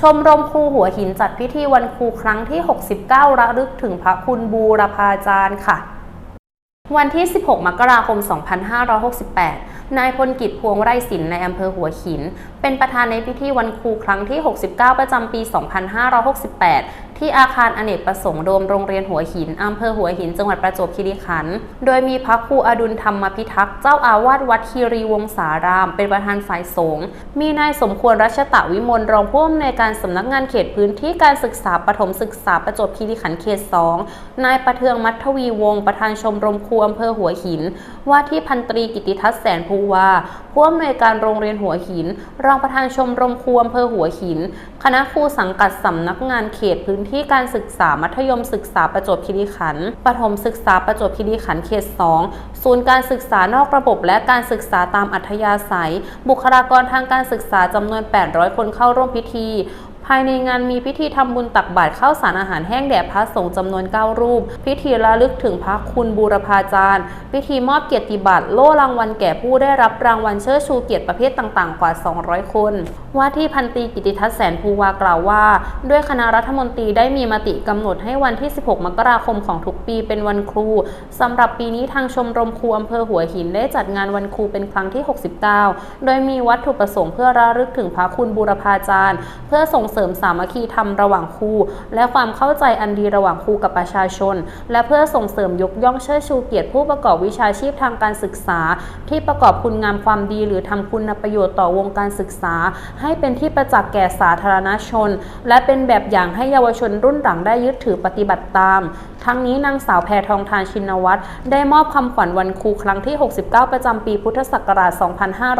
ชมรมครูหัวหินจัดพิธีวันครูครั้งที่ 69 ระลึกถึงพระคุณบูรพาจารย์ค่ะ วันที่ 16 มกราคม 2568 นายพลกิจพวงไร่ศิลป์ในอำเภอหัวหิน เป็นประธานในพิธีวันครูครั้งที่ 69 ประจำปี 2568 ที่อาคารอเนกประสงค์โดมโรงเรียนหัวหินอำเภอหัวหิน จังหวัดประจวบคีรีขันธ์โดยมีพระครูอดุลธรรมพิทักษ์เจ้าอาวาสวัดคีรีวงศาราม เป็นประธานฝ่ายสงฆ์มีนายสมควรรัชตะวิมลรองผู้อำนวยการสำนักงานเขตพื้นที่การศึกษาปฐมศึกษาประจวบคีรีขันธ์เขต2นายประเทืองมัทวีวงศ์ประธานชมรมครูอำเภอหัวหิน ว่าที่พันตรีกิติทัศน์แสนภูวาผู้อำนวยการโรงเรียนหัวหิน รองประธานชมรมครูอำเภอหัวหิน คณะครูสังกัดสำนักงานเขตพื้นที่การศึกษามัธยมศึกษาประจวบคีรีขันธ์ปฐมศึกษาประจวบคีรีขันธ์เขต 2 ศูนย์การศึกษานอกระบบและการศึกษาตามอัธยาศัย บุคลากรทางการศึกษาจำนวน 800 คนเข้าร่วมพิธี ภายในงานมีพิธีทำบุญตักบาตรข้าวสารอาหารแห้งแด่พระสงฆ์จำนวน 9 รูป พิธีระลึกถึงพระคุณบูรพาจารย์ พิธีมอบเกียรติบัตรโล่รางวัลแก่ผู้ได้รับรางวัลเชิดชูเกียรติประเภทต่างๆ กว่า 200 คน ว่าที่พันตีกิติทัศน์แสนภูวากล่าวว่า ด้วยคณะรัฐมนตรีได้มีมติกำหนดให้วันที่ 16 มกราคมของทุกปีเป็นวันครูสำหรับปีนี้ทางชมรมครูอำเภอหัวหินได้จัดงานวันครูเป็นครั้งที่ 69 โดยมีวัตถุประสงค์เพื่อระลึกถึงพระคุณบูรพาจารย์ เพื่อส่งเสริมสามัคคีธรรมระหว่างครูและความเข้าใจอันดีระหว่างครูกับประชาชน และเพื่อส่งเสริมยกย่องเชิดชูเกียรติผู้ประกอบวิชาชีพทางการศึกษา ที่ประกอบคุณงามความดี หรือทำคุณประโยชน์ต่อวงการศึกษา ให้เป็นที่ประจักษ์แก่สาธารณชน และเป็นแบบอย่างให้เยาวชนรุ่นหลังได้ยึดถือปฏิบัติตาม ทั้งนี้นางสาวแพทองทานชินวัตรได้มอบคำขวัญวันครูครั้งที่ 69 ประจำปีพุทธศักราช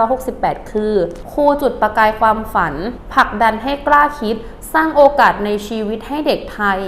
2568 คือ ครูจุดประกายความฝันผลักดันให้กล้าคิด สร้างโอกาสในชีวิตให้เด็กไทย